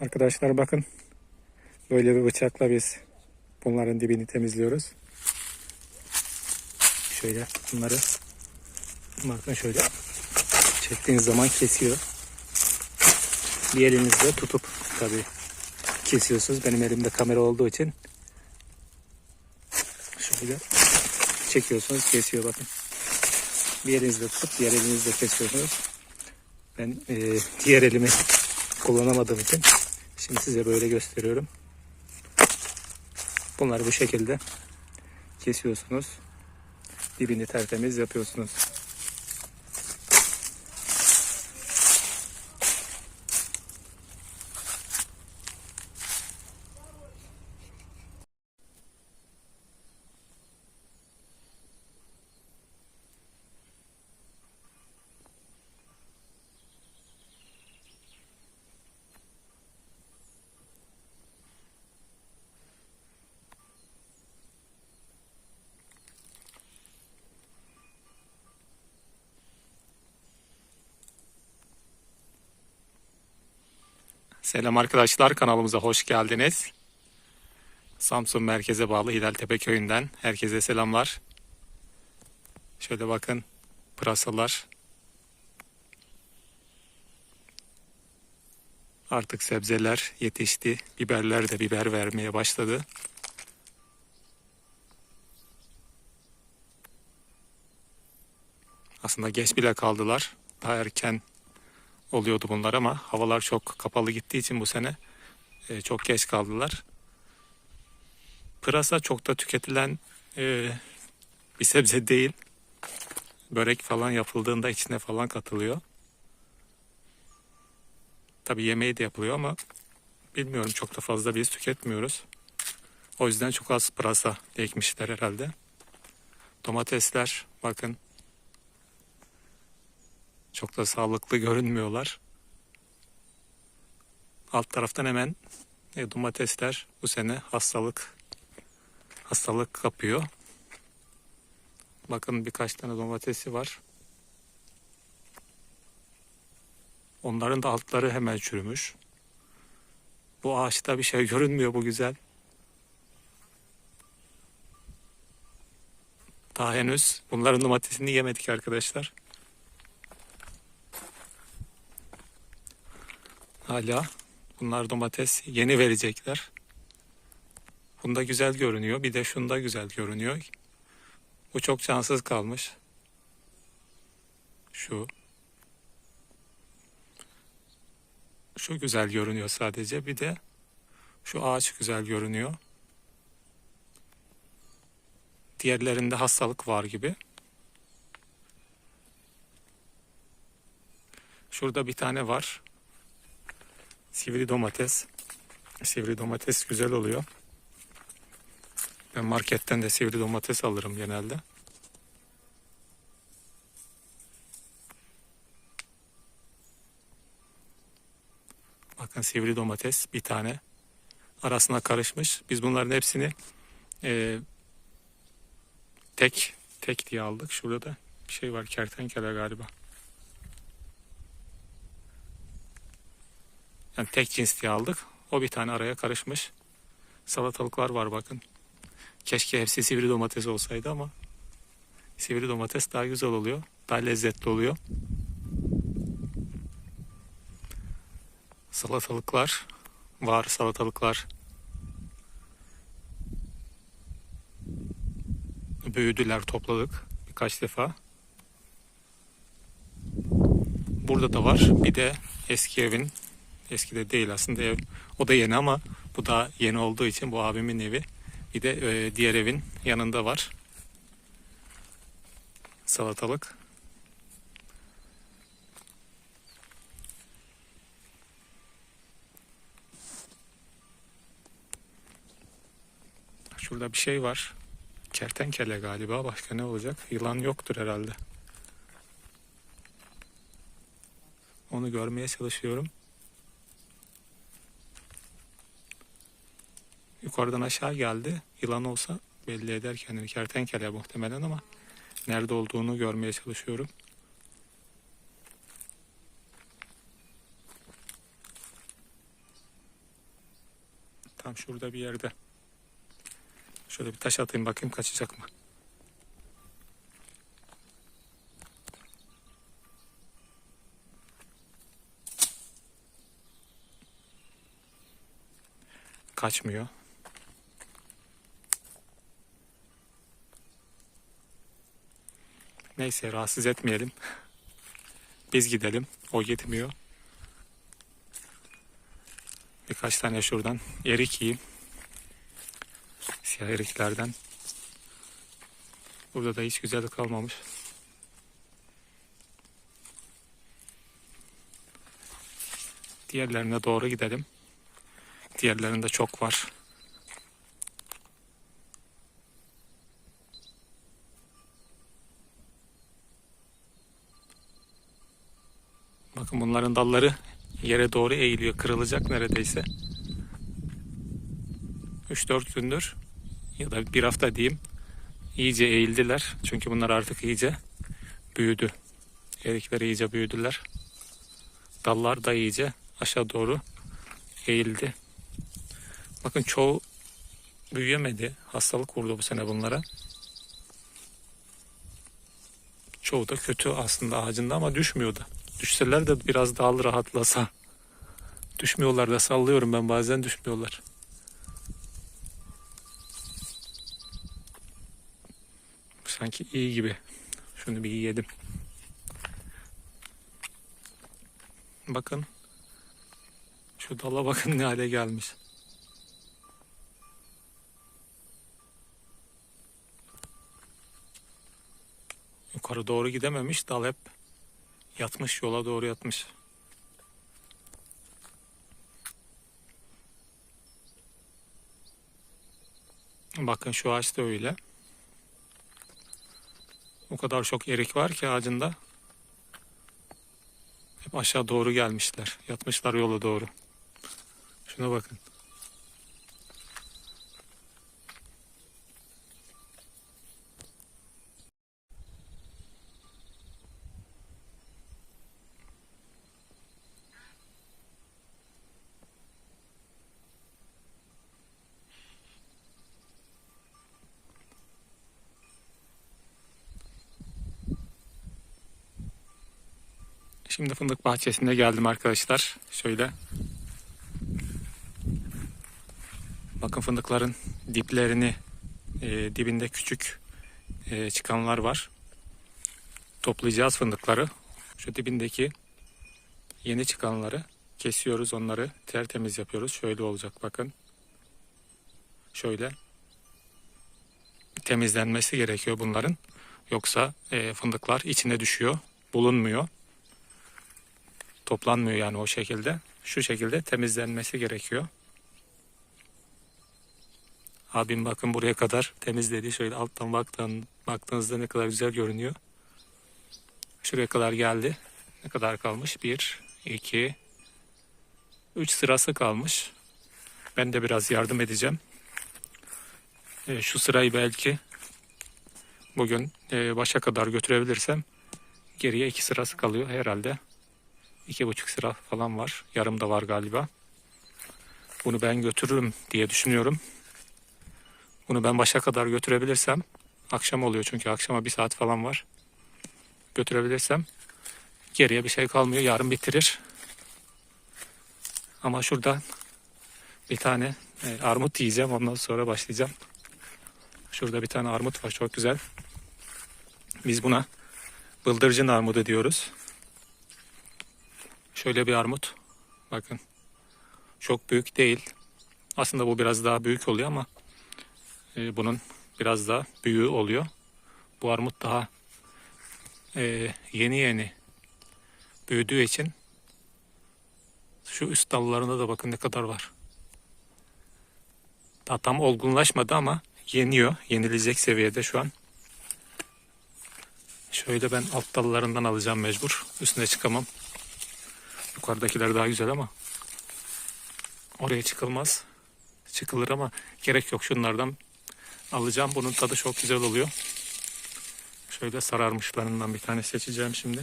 Arkadaşlar bakın. Böyle bir bıçakla biz bunların dibini temizliyoruz. Şöyle bunları bakın şöyle çektiğiniz zaman kesiyor. Bir elinizle tutup tabi kesiyorsunuz. Benim elimde kamera olduğu için şöyle çekiyorsunuz kesiyor bakın. Bir elinizle tutup diğer elinizle kesiyorsunuz. Ben e, diğer elimi kullanamadığım için şimdi size böyle gösteriyorum. Bunları bu şekilde kesiyorsunuz. Dibini tertemiz yapıyorsunuz. Selam arkadaşlar kanalımıza hoş geldiniz. Samsun merkeze bağlı Hilaltepe köyünden herkese selamlar. Şöyle bakın pırasalar. Artık sebzeler yetişti. Biberler de biber vermeye başladı. Aslında geç bile kaldılar. Daha erken oluyordu bunlar ama havalar çok kapalı gittiği için bu sene e, çok geç kaldılar. Pırasa çok da tüketilen e, bir sebze değil. Börek falan yapıldığında içine falan katılıyor. Tabi yemeği de yapılıyor ama bilmiyorum çok da fazla biz tüketmiyoruz. O yüzden çok az pırasa ekmişler herhalde. Domatesler bakın çok da sağlıklı görünmüyorlar. Alt taraftan hemen e, domatesler bu sene hastalık hastalık kapıyor. Bakın birkaç tane domatesi var. Onların da altları hemen çürümüş. Bu ağaçta bir şey görünmüyor bu güzel. Daha henüz bunların domatesini yemedik arkadaşlar. Hala bunlar domates yeni verecekler. Bunda güzel görünüyor. Bir de şunda güzel görünüyor. Bu çok şanssız kalmış. Şu. Şu güzel görünüyor sadece. Bir de şu ağaç güzel görünüyor. Diğerlerinde hastalık var gibi. Şurada bir tane var. Sivri domates. Sivri domates güzel oluyor. Ben marketten de sivri domates alırım genelde. Bakın sivri domates bir tane arasına karışmış. Biz bunların hepsini e, tek tek diye aldık. Şurada da bir şey var kertenkele galiba. Yani tek cins diye aldık. O bir tane araya karışmış. Salatalıklar var bakın. Keşke hepsi sivri domates olsaydı ama sivri domates daha güzel oluyor. Daha lezzetli oluyor. Salatalıklar var salatalıklar. Büyüdüler topladık birkaç defa. Burada da var. Bir de eski evin Eski de değil aslında ev. O da yeni ama bu da yeni olduğu için bu abimin evi. Bir de e, diğer evin yanında var. Salatalık. Şurada bir şey var. Kertenkele galiba. Başka ne olacak? Yılan yoktur herhalde. Onu görmeye çalışıyorum. Yukarıdan aşağı geldi. Yılan olsa belli eder kendini. Kertenkele muhtemelen ama nerede olduğunu görmeye çalışıyorum. Tam şurada bir yerde. Şöyle bir taş atayım bakayım kaçacak mı? Kaçmıyor. Neyse rahatsız etmeyelim. Biz gidelim. O gitmiyor. Birkaç tane şuradan erik yiyeyim. Siyah eriklerden. Burada da hiç güzel kalmamış. Diğerlerine doğru gidelim. Diğerlerinde çok var. Bakın bunların dalları yere doğru eğiliyor. Kırılacak neredeyse. 3-4 gündür ya da bir hafta diyeyim iyice eğildiler. Çünkü bunlar artık iyice büyüdü. Erikler iyice büyüdüler. Dallar da iyice aşağı doğru eğildi. Bakın çoğu büyüyemedi. Hastalık vurdu bu sene bunlara. Çoğu da kötü aslında ağacında ama düşmüyordu. Düşseler de biraz daha rahatlasa. Düşmüyorlar da sallıyorum ben bazen düşmüyorlar. Sanki iyi gibi. Şunu bir yedim. Bakın. Şu dala bakın ne hale gelmiş. Yukarı doğru gidememiş. Dal hep yatmış. Yola doğru yatmış. Bakın şu ağaç da öyle. O kadar çok erik var ki ağacında. Hep aşağı doğru gelmişler. Yatmışlar yola doğru. Şuna bakın. Şimdi fındık bahçesine geldim arkadaşlar. Şöyle. Bakın fındıkların diplerini e, dibinde küçük e, çıkanlar var. Toplayacağız fındıkları. Şu dibindeki yeni çıkanları kesiyoruz onları tertemiz yapıyoruz. Şöyle olacak bakın. Şöyle temizlenmesi gerekiyor bunların. Yoksa e, fındıklar içine düşüyor, bulunmuyor toplanmıyor yani o şekilde. Şu şekilde temizlenmesi gerekiyor. Abim bakın buraya kadar temizledi. Şöyle alttan baktığın, baktığınızda ne kadar güzel görünüyor. Şuraya kadar geldi. Ne kadar kalmış? Bir, iki, üç sırası kalmış. Ben de biraz yardım edeceğim. E, şu sırayı belki bugün e, başa kadar götürebilirsem geriye iki sırası kalıyor herhalde. İki buçuk sıra falan var. Yarım da var galiba. Bunu ben götürürüm diye düşünüyorum. Bunu ben başa kadar götürebilirsem akşam oluyor çünkü akşama bir saat falan var. Götürebilirsem geriye bir şey kalmıyor. Yarın bitirir. Ama şuradan bir tane e, armut yiyeceğim. Ondan sonra başlayacağım. Şurada bir tane armut var. Çok güzel. Biz buna bıldırcın armudu diyoruz. Şöyle bir armut. Bakın. Çok büyük değil. Aslında bu biraz daha büyük oluyor ama e, bunun biraz daha büyüğü oluyor. Bu armut daha e, yeni yeni büyüdüğü için şu üst dallarında da bakın ne kadar var. Daha tam olgunlaşmadı ama yeniyor. Yenilecek seviyede şu an. Şöyle ben alt dallarından alacağım mecbur. Üstüne çıkamam. Yukarıdakiler daha güzel ama oraya çıkılmaz. Çıkılır ama gerek yok şunlardan alacağım. Bunun tadı çok güzel oluyor. Şöyle sararmışlarından bir tane seçeceğim şimdi.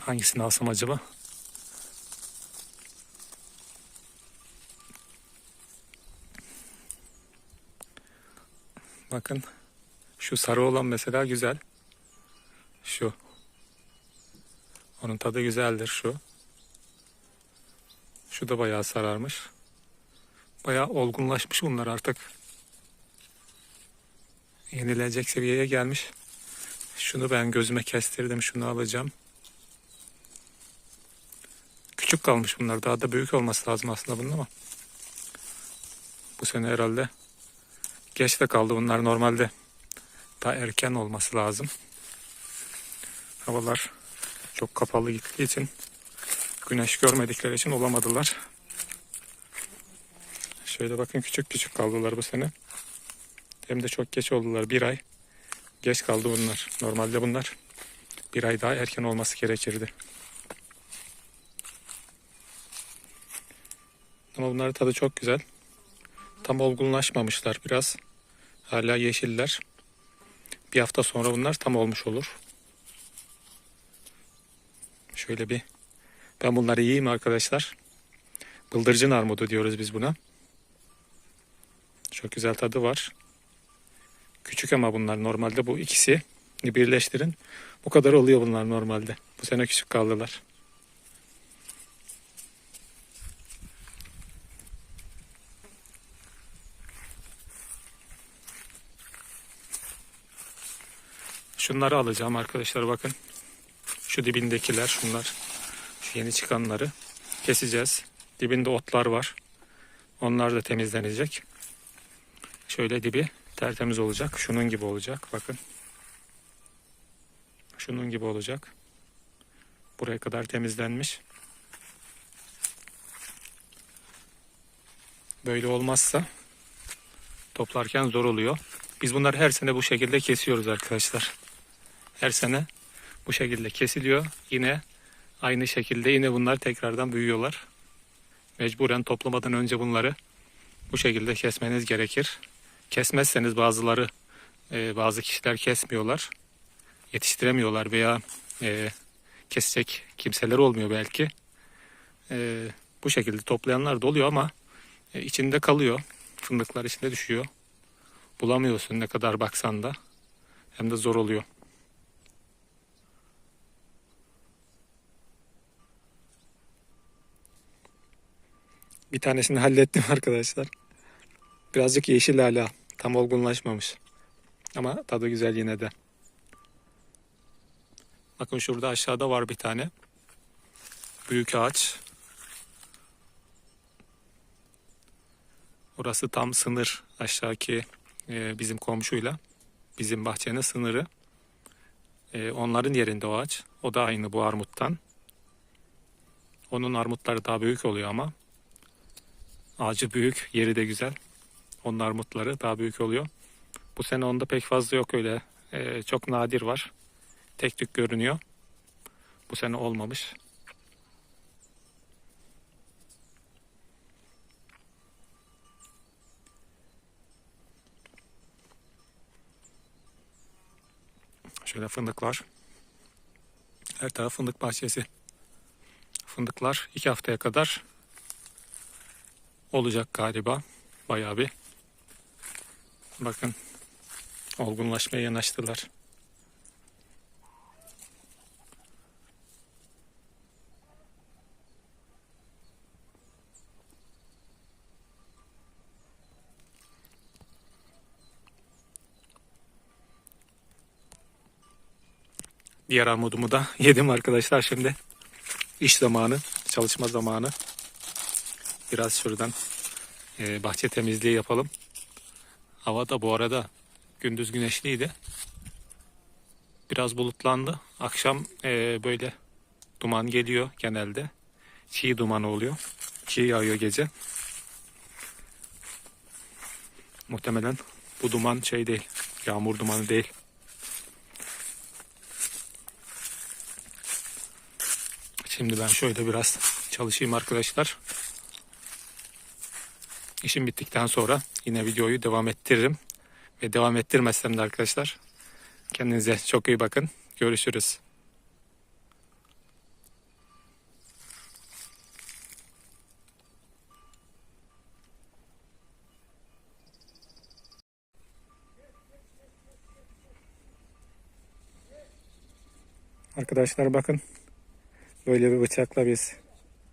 Hangisini alsam acaba? Bakın şu sarı olan mesela güzel. Şu. Onun tadı güzeldir şu. Şu da bayağı sararmış. Bayağı olgunlaşmış bunlar artık. Yenilecek seviyeye gelmiş. Şunu ben gözüme kestirdim. Şunu alacağım. Küçük kalmış bunlar. Daha da büyük olması lazım aslında bunun ama. Bu sene herhalde geç de kaldı bunlar normalde. Daha erken olması lazım. Havalar çok kapalı gittiği için güneş görmedikleri için olamadılar. Şöyle bakın küçük küçük kaldılar bu sene. Hem de çok geç oldular. Bir ay geç kaldı bunlar. Normalde bunlar bir ay daha erken olması gerekirdi. Ama bunların tadı çok güzel. Tam olgunlaşmamışlar biraz. Hala yeşiller. Bir hafta sonra bunlar tam olmuş olur. Şöyle bir ben bunları yiyeyim arkadaşlar. Bıldırcın armudu diyoruz biz buna. Çok güzel tadı var. Küçük ama bunlar normalde bu ikisi birleştirin. Bu kadar oluyor bunlar normalde. Bu sene küçük kaldılar. Şunları alacağım arkadaşlar bakın. Şu dibindekiler şunlar. Şu yeni çıkanları keseceğiz. Dibinde otlar var. Onlar da temizlenecek. Şöyle dibi tertemiz olacak. Şunun gibi olacak. Bakın. Şunun gibi olacak. Buraya kadar temizlenmiş. Böyle olmazsa toplarken zor oluyor. Biz bunları her sene bu şekilde kesiyoruz arkadaşlar. Her sene bu şekilde kesiliyor. Yine aynı şekilde yine bunlar tekrardan büyüyorlar. Mecburen toplamadan önce bunları bu şekilde kesmeniz gerekir. Kesmezseniz bazıları e, bazı kişiler kesmiyorlar. Yetiştiremiyorlar veya e, kesecek kimseler olmuyor belki. E, bu şekilde toplayanlar da oluyor ama içinde kalıyor. Fındıklar içinde düşüyor. Bulamıyorsun ne kadar baksan da. Hem de zor oluyor. Bir tanesini hallettim arkadaşlar. Birazcık yeşil hala. Tam olgunlaşmamış. Ama tadı güzel yine de. Bakın şurada aşağıda var bir tane. Büyük ağaç. Orası tam sınır aşağıki e, bizim komşuyla. Bizim bahçenin sınırı. E, onların yerinde o ağaç. O da aynı bu armuttan. Onun armutları daha büyük oluyor ama. Ağacı büyük, yeri de güzel. Onun armutları daha büyük oluyor. Bu sene onda pek fazla yok öyle. E, çok nadir var. Tek tük görünüyor. Bu sene olmamış. Şöyle fındıklar. Her taraf fındık bahçesi. Fındıklar iki haftaya kadar olacak galiba. Bayağı bir. Bakın olgunlaşmaya yanaştılar. Diğer armudumu da yedim arkadaşlar şimdi. İş zamanı, çalışma zamanı. Biraz şuradan e, bahçe temizliği yapalım. Hava da bu arada gündüz güneşliydi. Biraz bulutlandı. Akşam e, böyle duman geliyor genelde. Çiğ duman oluyor. Çiğ yağıyor gece. Muhtemelen bu duman şey değil. Yağmur dumanı değil. Şimdi ben şöyle biraz çalışayım arkadaşlar işim bittikten sonra yine videoyu devam ettiririm. Ve devam ettirmezsem de arkadaşlar kendinize çok iyi bakın. Görüşürüz. Arkadaşlar bakın. Böyle bir bıçakla biz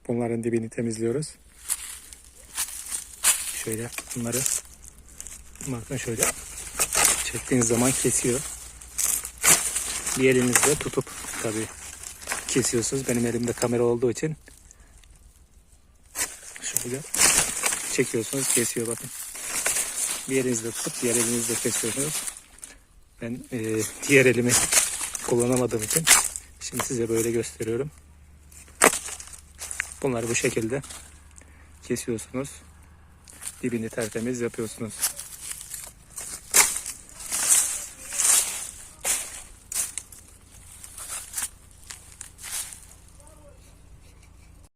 bunların dibini temizliyoruz. Şöyle bunları bakın şöyle çektiğiniz zaman kesiyor. Bir elinizle tutup tabi kesiyorsunuz. Benim elimde kamera olduğu için şöyle çekiyorsunuz kesiyor bakın. Bir elinizle tutup diğer elinizle kesiyorsunuz. Ben e, diğer elimi kullanamadığım için şimdi size böyle gösteriyorum. Bunları bu şekilde kesiyorsunuz. Dibini tertemiz yapıyorsunuz.